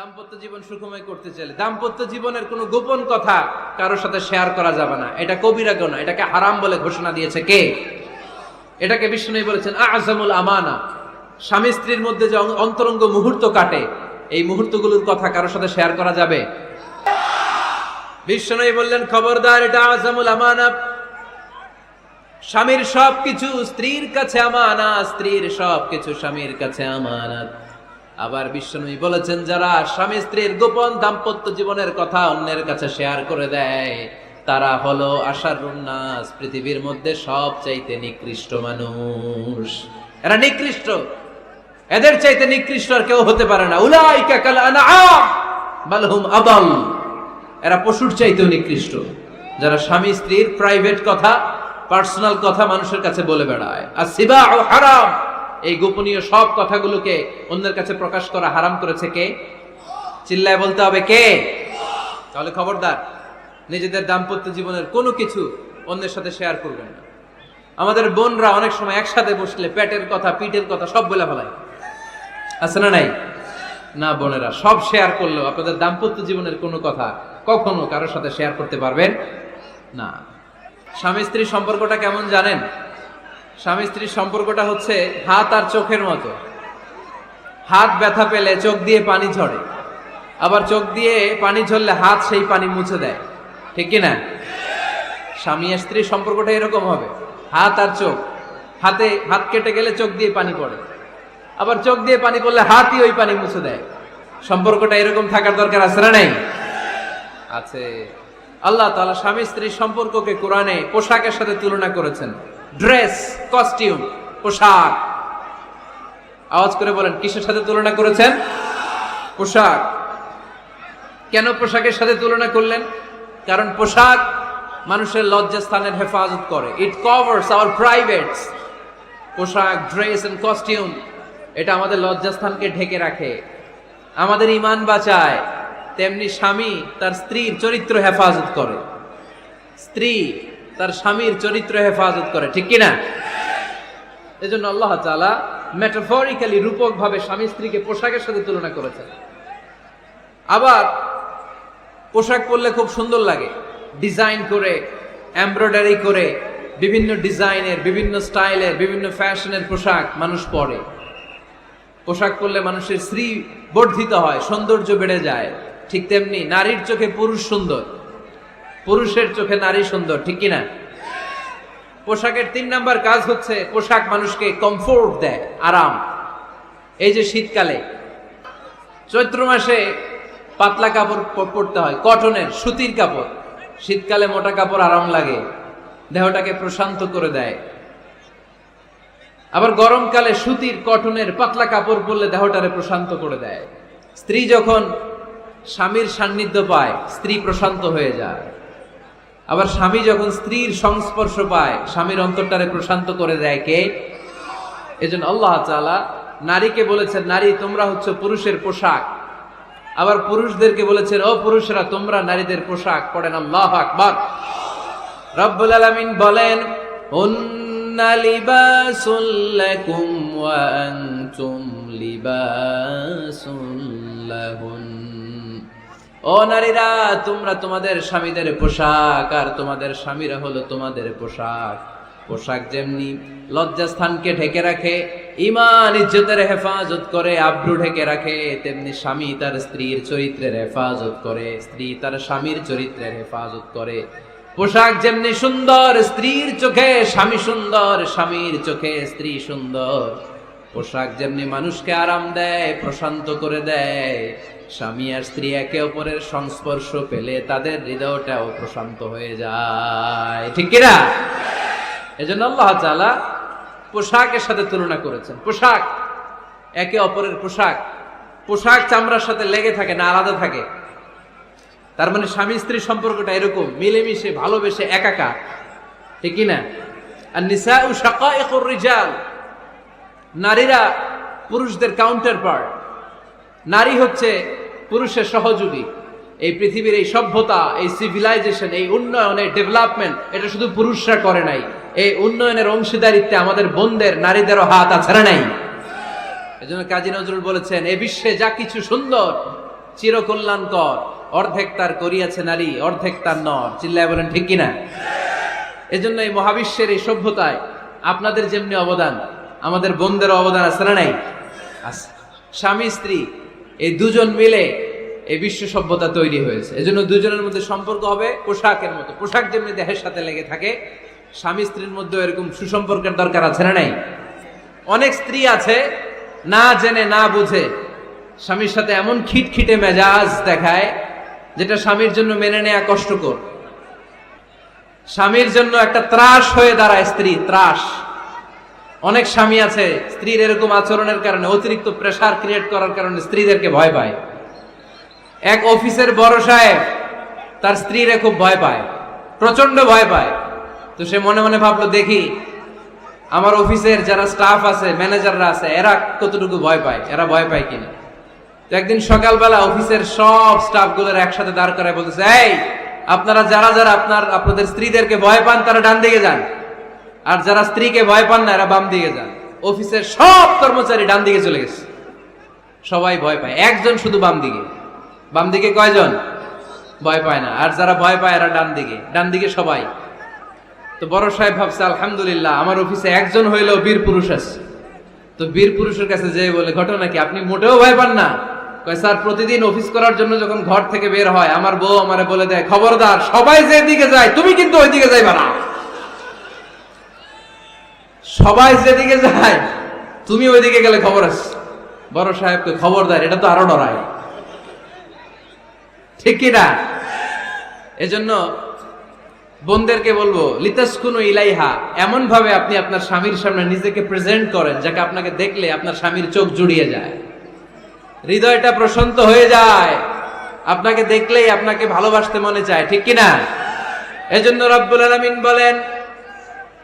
দাম্পত্য জীবন সুখময় করতে চাইলে, দাম্পত্য জীবনের কোনো গোপন কথা কারোর সাথে শেয়ার করা যাবে না। এটা কবিরা গোনা, এটাকে হারাম বলে ঘোষণা দিয়েছে কে? এটাকে বিষ্ণু বলেছেন, আজমুল আমানা। স্বামী স্ত্রীর মধ্যে যে অন্তরঙ্গ মুহূর্ত কাটে, এই মুহূর্তগুলোর কথা কারোর সাথে শেয়ার করা যাবে? বিষ্ণু বললেন, খবরদার, এটা আজমুল আমানা। স্বামীর সবকিছু স্ত্রীর কাছে আমানা স্ত্রীর সবকিছু স্বামীর কাছে আমানত। আবার বিশ্বনবী বলেছেন, যারা স্বামী স্ত্রীর গোপন দাম্পত্য জীবনের কথা অন্যের কাছে শেয়ার করে দেয়, তারা হলো আশার নাস, পৃথিবীর মধ্যে সব চাইতে নিকৃষ্ট মানুষ। এরা নিকৃষ্ট। এদের চাইতে নিকৃষ্ট আর কেউ হতে পারে না। উলাইকা কাল আনআম বাল এরা পশুর চাইতেও নিকৃষ্ট। যারা স্বামী স্ত্রীর প্রাইভেট কথা পার্সোনাল কথা মানুষের কাছে বলে বেড়ায়। আর সিবা হারাম। এই গোপনীয় সব কথাগুলোকে অন্যের কাছে প্রকাশ করা হারাম করেছে কে? চিল্লায় বলতে হবে কে? তাহলে খবরদার, নিজেদের দাম্পত্য জীবনের কোনো কিছু অন্যের সাথে শেয়ার করবেন না। আমাদের বোনরা অনেক সময় একসাথে বসলে পেটের কথা, পিঠের কথা সব বলে ফেলায়। আছে না নাই? না, বোনেরা, সব শেয়ার করলেও আপনাদের দাম্পত্য জীবনের কোনো কথা কখনো কারোর সাথে শেয়ার করতে পারবেন না। স্বামী স্ত্রীর সম্পর্কটা কেমন জানেন? স্বামী স্ত্রীর সম্পর্কটা হচ্ছে হাত আর চোখের মতো। হাত ব্যথা পেলে চোখ দিয়ে পানি ঝরে। আবার চোখ দিয়ে পানি ঝরলে হাত সেই পানি মুছে দেয়। ঠিক কি না? স্বামী স্ত্রীর সম্পর্কটা এরকম হবে। হাত আর চোখ। হাতে হাত কেটে গেলে চোখ দিয়ে পানি পড়ে। আবার চোখ দিয়ে পানি পড়লে হাতই ওই পানি মুছে দেয়। সম্পর্কটা এরকম থাকার দরকার আছে না নাই? আছে। আল্লাহ তাআলা স্বামী স্ত্রীর সম্পর্ককে কোরআনে পোশাকের সাথে তুলনা করেছেন। ড্রেস, কস্টিউম, পোশাক। আওয়াজ করে বলেন, কিসের সাথে তুলনা করেছেন? পোশাক। কেন পোশাকের সাথে তুলনা করলেন? কারণ পোশাক মানুষের লজ্জাস্থানের হেফাজত করে। ইট কভার্স আওয়ার প্রাইভেটস পোশাক, ড্রেস এন্ড কস্টিউম এটা আমাদের লজ্জাস্থানকে ঢেকে রাখে। আমাদের ইমান বাঁচায়। তেমনি স্বামী তার স্ত্রীর চরিত্র হেফাজত করে। স্ত্রী তার স্বামীর চরিত্র হেফাজত করে, ঠিক কিনা? এজন্য আল্লাহ মেটাফরিক্যালি রূপক ভাবে স্বামী স্ত্রীকে পোশাকের সাথে তুলনা করেছেন। আবার পোশাক পরলে খুব সুন্দর লাগে। ডিজাইন করে, এমব্রয়ডারি করে, বিভিন্ন ডিজাইনের, বিভিন্ন স্টাইলের, বিভিন্ন ফ্যাশনের পোশাক মানুষ পরে। পোশাক পরলে মানুষের শ্রী বর্ধিত হয়, সৌন্দর্য বেড়ে যায়। ঠিক তেমনি নারীর চোখে পুরুষ সুন্দর। পুরুষের চোখে নারী সুন্দর, ঠিক কিনা? পোশাকের তিন নাম্বার কাজ হচ্ছে পোশাক মানুষকে কমফোর্ট দেয়, আরাম। এই যে শীতকালে, চৈত্র মাসে পাতলা কাপড় পরতে হয়, কটনের, সুতির কাপড়। শীতকালে মোটা কাপড় আরাম লাগে, দেহটাকে প্রশান্ত করে দেয়। আবার গরমকালে সুতির, কটনের পাতলা কাপড় পরলে দেহটারে প্রশান্ত করে দেয়। স্ত্রী যখন স্বামীর সান্নিধ্য পায়, স্ত্রী প্রশান্ত হয়ে যায়। আবার স্বামী যখন স্ত্রীর সংস্পর্শ পায়, স্বামীর অন্তরটারে প্রশান্ত করে দেয় কে? এজন্য আল্লাহ তাআলা নারীকে বলেছেন, নারী, তোমরা হচ্ছে পুরুষের পোশাক। আবার পুরুষদেরকে বলেছেন, ও পুরুষরা, তোমরা নারীদের পোশাক পড়েন আল্লাহ আকবার। রব্বুল আলামিন বলেন হুন্না লিবাসুল লাকুম ওয়া আনতুম লিবাসুল লাহুন। ও নারীরা, তোমরা তোমাদের স্বামীদের পোশাক, আর তোমাদের স্বামীরা হলো তোমাদের পোশাক। পোশাক যেমনি লজ্জাস্থানকে ঢেকে রাখে ইমান ইজ্জতের হেফাজত করে আব্রু ঢেকে রাখে, তেমনি স্বামী তার স্ত্রীর চরিত্রের হেফাজত করে, স্ত্রী তার স্বামীর চরিত্রের হেফাজত করে। পোশাক যেমনি সুন্দর, স্ত্রীর চোখে স্বামী সুন্দর, স্বামীর চোখে স্ত্রী সুন্দর। পোশাক যেমনি মানুষকে আরাম দেয়, প্রশান্ত করে দেয়। স্বামী আর স্ত্রী একে অপরের সংস্পর্শ পেলে তাদের হৃদয়টাও প্রশান্ত হয়ে যায়। ঠিক কিনা এজন্য আল্লাহ তাআলা পোশাকের সাথে তুলনা করেছেন। পোশাক, একে অপরের পোশাক। পোশাক চামড়ার সাথে লেগে থাকে না আলাদা থাকে। তার মানে স্বামী স্ত্রীর সম্পর্কটা এরকম, মিলেমিশে, ভালোবেসে একাকা ঠিক কিনা আর নিসা ও শাকাইকুর রিজাল। নারীরা পুরুষদের কাউন্টার পার্ট নারী হচ্ছে পুরুষের সহযোগী। এই পৃথিবীর এই সভ্যতা, এই সিভিলাইজেশন এই উন্নয়ন এই ডেভেলপমেন্ট এটা শুধু পুরুষরা করে নাই। এই উন্নয়নের অংশীদারিত্বে আমাদের বোনদের, নারীদেরও হাত আছে নাই। এজন্য কাজী নজরুল বলেছেন, এ বিশ্বে যা কিছু সুন্দর, চিরকল্যাণকর, অর্ধেক তার করিয়াছে নারী, অর্ধেক তার নর। চিল্লায় বলেন, ঠিক কিনা? এজন্য এই মহাবিশ্বের এই সভ্যতায় আপনাদের যেমনি অবদান আমাদের বোনদের অবদান আছে না নাই? আছে। স্বামী, স্ত্রী, এই দুজন মিলে এই বিশ্ব সভ্যতা তৈরি হয়েছে। এজন্য দুজনের মধ্যে সম্পর্ক হবে পোশাকের মতো। পোশাক যেমনি দেহের সাথে লেগে থাকে, স্বামী, স্ত্রীর মধ্যে এরকম সুসম্পর্কের দরকার আছে না নাই? অনেক স্ত্রী আছে, না জেনে, না বুঝে, স্বামীর সাথে এমন খিটখিটে মেজাজ দেখায়, যেটা স্বামীর জন্য মেনে নেয়া কষ্টকর। স্বামীর জন্য একটা ত্রাস হয়ে দাঁড়ায় স্ত্রী, ত্রাস। অনেক স্বামী আছে, স্ত্রীর এরকম আচরণের কারণে, অতিরিক্ত প্রেসার ক্রিয়েট করার কারণে স্ত্রীদেরকে ভয় পায়। এক অফিসের বড় সাহেব, তার স্ত্রীরে খুব ভয় পায় প্রচণ্ড ভয় পায়। তো সে মনে মনে ভাবলো, দেখি, আমার অফিসের যারা স্টাফ আছে ম্যানেজাররা আছে, এরা কতটুকু ভয় পায়, এরা ভয় পায় কিনা? তো একদিন সকালবেলা অফিসের সব স্টাফগুলোর একসাথে দাঁড় করায় বলতেছে, এই, আপনারা যারা যারা আপনার, আপনাদের স্ত্রীদেরকে ভয় পান, তারা ডান দিকে যান। আর যারা স্ত্রীকে ভয় পান না, এরা বাম দিকে যান। অফিসের সব কর্মচারী ডান দিকে চলে গেছে। সবাই ভয় পায়। একজন শুধু বাম দিকে। বাম দিকে কয়জন? ভয় পায় না। আর যারা ভয় পায়, এরা ডান দিকে। ডান দিকে সবাই। তো বড় সাহেব ভাবছে, আলহামদুলিল্লাহ, আমার অফিসে একজন হইলেও বীর পুরুষ আছে। তো বীর পুরুষের কাছে যে বলে, ঘটনা কি আপনি মোটেও ভয় পান না? কয়, স্যার, প্রতিদিন অফিস করার জন্য যখন ঘর থেকে বের হয়, আমার বউ আমারে বলে দেয়, খবরদার, সবাই যে দিকে যায়, তুমি কিন্তু ওই দিকে যাইবা না সবাই যেদিকে যায়, তুমি ওইদিকে গেলে খবর আছে। বড় সাহেবকে খবর দেয়, এটা তো আরও ডরায়। ঠিক কিনা এজন্য বোনদেরকে বলব, লিতাসকুনু ইলাইহা এমন ভাবে আপনি আপনার স্বামীর সামনে নিজেকে প্রেজেন্ট করেন, যাকে আপনাকে দেখলে আপনার স্বামীর চোখ জুড়িয়ে যায়। হৃদয়টা প্রশান্ত হয়ে যায়। আপনাকে দেখলেই আপনাকে ভালোবাসতে মনে চায়, ঠিক কিনা এজন্য রব্বুল আলামিন বলেন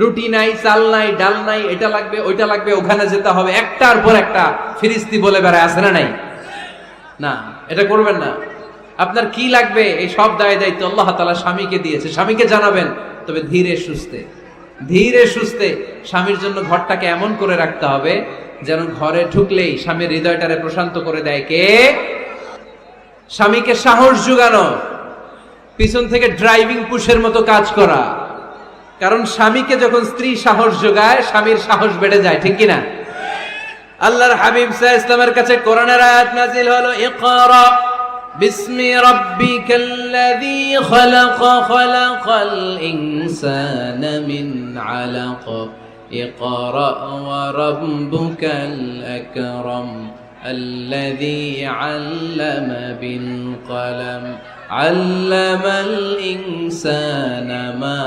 রুটি নাই, চাল নাই, ডাল নাই, এটা লাগবে, ওইটা লাগবে, ওখানে যেতে হবে। একটার পর একটা ফিরিস্তি বলে বেড়ায়, আছে না নাই? না, এটা করবেন না। আপনার কি লাগবে? এই সব দায় দায়িত্ব আল্লাহ তালা স্বামীকে দিয়েছে। স্বামীকে জানাবেন, তবে ধীরে সুস্থে ধীরে সুস্থে স্বামীর জন্য ঘরটাকে এমন করে রাখতে হবে, যেন ঘরে ঢুকলেই স্বামীর হৃদয়টারে প্রশান্ত করে দেয় কে? স্বামীকে সাহস যোগানো পিছন থেকে ড্রাইভিং পুশের মতো কাজ করা। কারণ স্বামীকে যখন স্ত্রী সাহস যোগায় স্বামীর সাহস বেড়ে যায় ঠিক কিনা আল্লাহর হাবিব সাহ ইসলামের কাছে কোরআনের আয়াত নাজিল হলো ইকরা বিসমি রাব্বিকাল্লাযী খালাক খালাকাল ইনসানা মিন আলাক ইকরা ওয়া রাব্বুকাল আকরাম الذي علم بالقلم علم الإنسان ما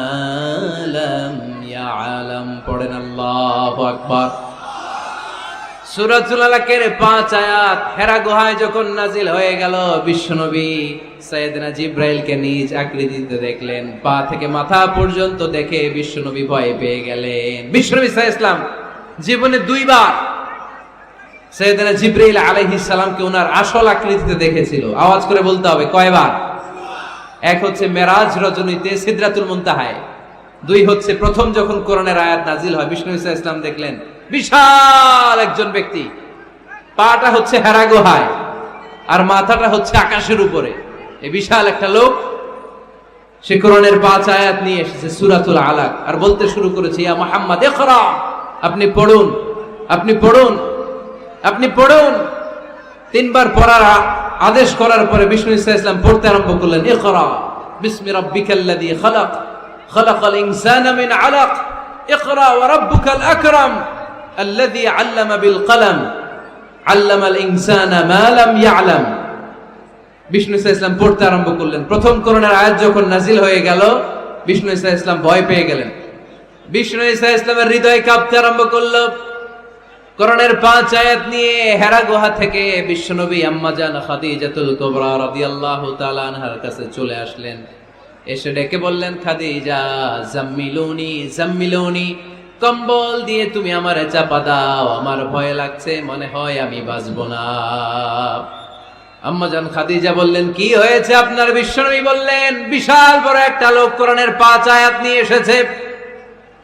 لم يعلم পড়েন আল্লাহু আকবার সূরাতুল আলাকের পাঁচ আয়াত হেরা গুহায় যখন নাজিল হয়ে গেল বিশ্বনবী সাইয়েদনা জিব্রাইলকে নিজ আকৃতিতে দেখলেন পা থেকে মাথা পর্যন্ত দেখে বিশ্বনবী ভয় পেয়ে গেলেন বিশ্বনবী সাল্লাল্লাহু আলাইহি ইসলাম জীবনে দুইবার সৈয়দনা জিব্রাইল আলাইহিস সালামকে ওনার আসল আকৃতিতে দেখেছিল আওয়াজ করে বলতে হবে কয়বার এক হচ্ছে মেরাজ রজনীতে সিদরাতুল মুনতাহায় দুই হচ্ছে প্রথম যখন কোরআনের আয়াত নাজিল হয়, বিষ্ণু ইসা ইসলাম দেখলেন, বিশাল একজন ব্যক্তি, পাটা হচ্ছে হেরা গুহায়, আর মাথাটা হচ্ছে আকাশের উপরে। এই বিশাল একটা লোক, সে কোরআনের পাঁচ আয়াত নিয়ে এসেছে, সুরাতুল আলাক, আর বলতে শুরু করেছে, ইয়া মোহাম্মদ আপনি পড়ুন আপনি পড়ুন আপনি পড়ুন। তিনবার পড়ার আদেশ করার পরে বিষ্ণু ইসা ইসলাম পড়তে আরম্ভ করলেন, ইকরা, বিসমি রাব্বিকাল্লাযী খালাক, খালাকাল ইনসানা মিন আলাক রাব্বুকাল আকরাম, আল্লাযী আল্লামা বিল কলম, আল্লামাল ইনসানা মা লাম ইয়ালাম। বিষ্ণু ইসা ইসলাম পড়তে আরম্ভ করলেন। প্রথম করোনার আয়াত যখন নাজিল হয়ে গেল, বিষ্ণু ইসা ইসলাম ভয় পেয়ে গেলেন। বিষ্ণু ইসা ইসলামের হৃদয় কাঁপতে আরম্ভ করল। করণের পাঁচ আয়াত নিয়ে হেরা গুহা থেকে বিশ্বনবী আম্মাজান খাদিজাতুল কুবরা রাদিয়াল্লাহু তাআলা আনহার কাছে চলে আসলেন। এসে ডেকে বললেন, খাদিজা, জাম্মিলুনি জাম্মিলুনি, কম্বল দিয়ে তুমি আমারে চাপা দাও, আমার ভয় লাগছে, মনে হয় আমি বাঁচবো না। আম্মাজান খাদিজা বললেন, কি হয়েছে? আপনার বিশ্বনবী বললেন, বিশাল বড় একটা লোক কোরআনের পাঁচ আয়াত নিয়ে এসেছে।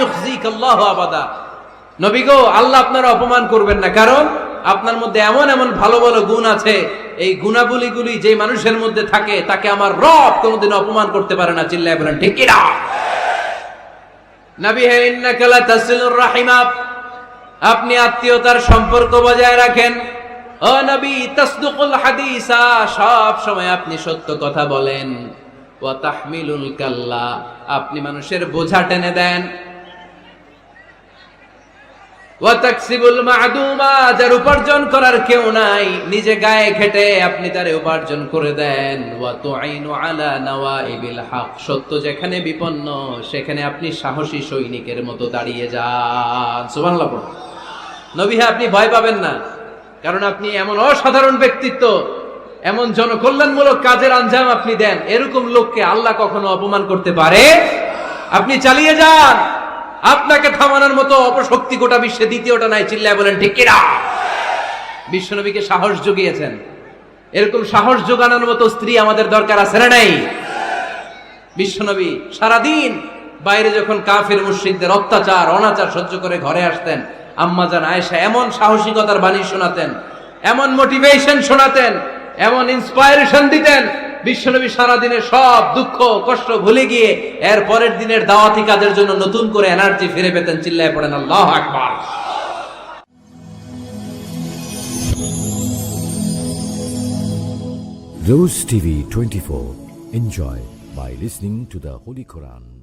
ইউখজিক আল্লাহ আপনারা অপমান করবেন না। কারণ আপনার মধ্যে এমন এমন ভালো ভালো গুণ আছে। এই গুণাবলীগুলি যে মানুষের মধ্যে থাকে, তাকে আমার রব কোনোদিন অপমান করতে পারে না। চিল্লায় বলেন, ঠিক কি না নবী হে, ইন্নাকা তাসিলুর আপনি আত্মীয়তার সম্পর্ক বজায় রাখেন। ও নবী, তাসদুকুল হাদিসা, সব সময় আপনি সত্য কথা বলেন। ওয়া কাল্লা, আপনি মানুষের বোঝা টেনে দেন। যার উপার্জন করার কেউ নাই, নিজে গায়ে আপনি উপার্জন করে দেন। সত্য যেখানে বিপন্ন, সেখানে আপনি সাহসী সৈনিকের মতো দাঁড়িয়ে আপনি ভয় পাবেন না, কারণ আপনি এমন অসাধারণ ব্যক্তিত্ব এমন জনকল্যাণমূলক কাজের আঞ্জাম আপনি দেন। এরকম লোককে আল্লাহ কখনো অপমান করতে পারে? আপনি চালিয়ে যান। আপনাকে থামানোর মতো অপশক্তি গোটা বিশ্বে দ্বিতীয়টা নাই, চিল্লায় বলেন, ঠিক কিনা? বিশ্বনবীকে সাহস জুগিয়েছেন। এরকম সাহস যোগানোর মতো স্ত্রী আমাদের দরকার আছে না নাই? বিশ্বনবী সারাদিন বাইরে যখন কাফের মুশ্রিকদের অত্যাচার, অনাচার সহ্য করে ঘরে আসতেন আম্মাজান আয়েশা এমন সাহসিকতার বাণী শোনাতেন, এমন মোটিভেশন শোনাতেন এমন ইন্সপায়ারেশন দিতেন, বিশ্বনবী সারাদিনের সব দুঃখ, কষ্ট ভুলে গিয়ে এর পরের দিনের দাওয়াতি কাজের জন্য নতুন করে এনার্জি ফিরে পেতেন, চিল্লায় পড়েন, আল্লাহ আকবার Rose TV 24. Enjoy by listening to the Holy Quran.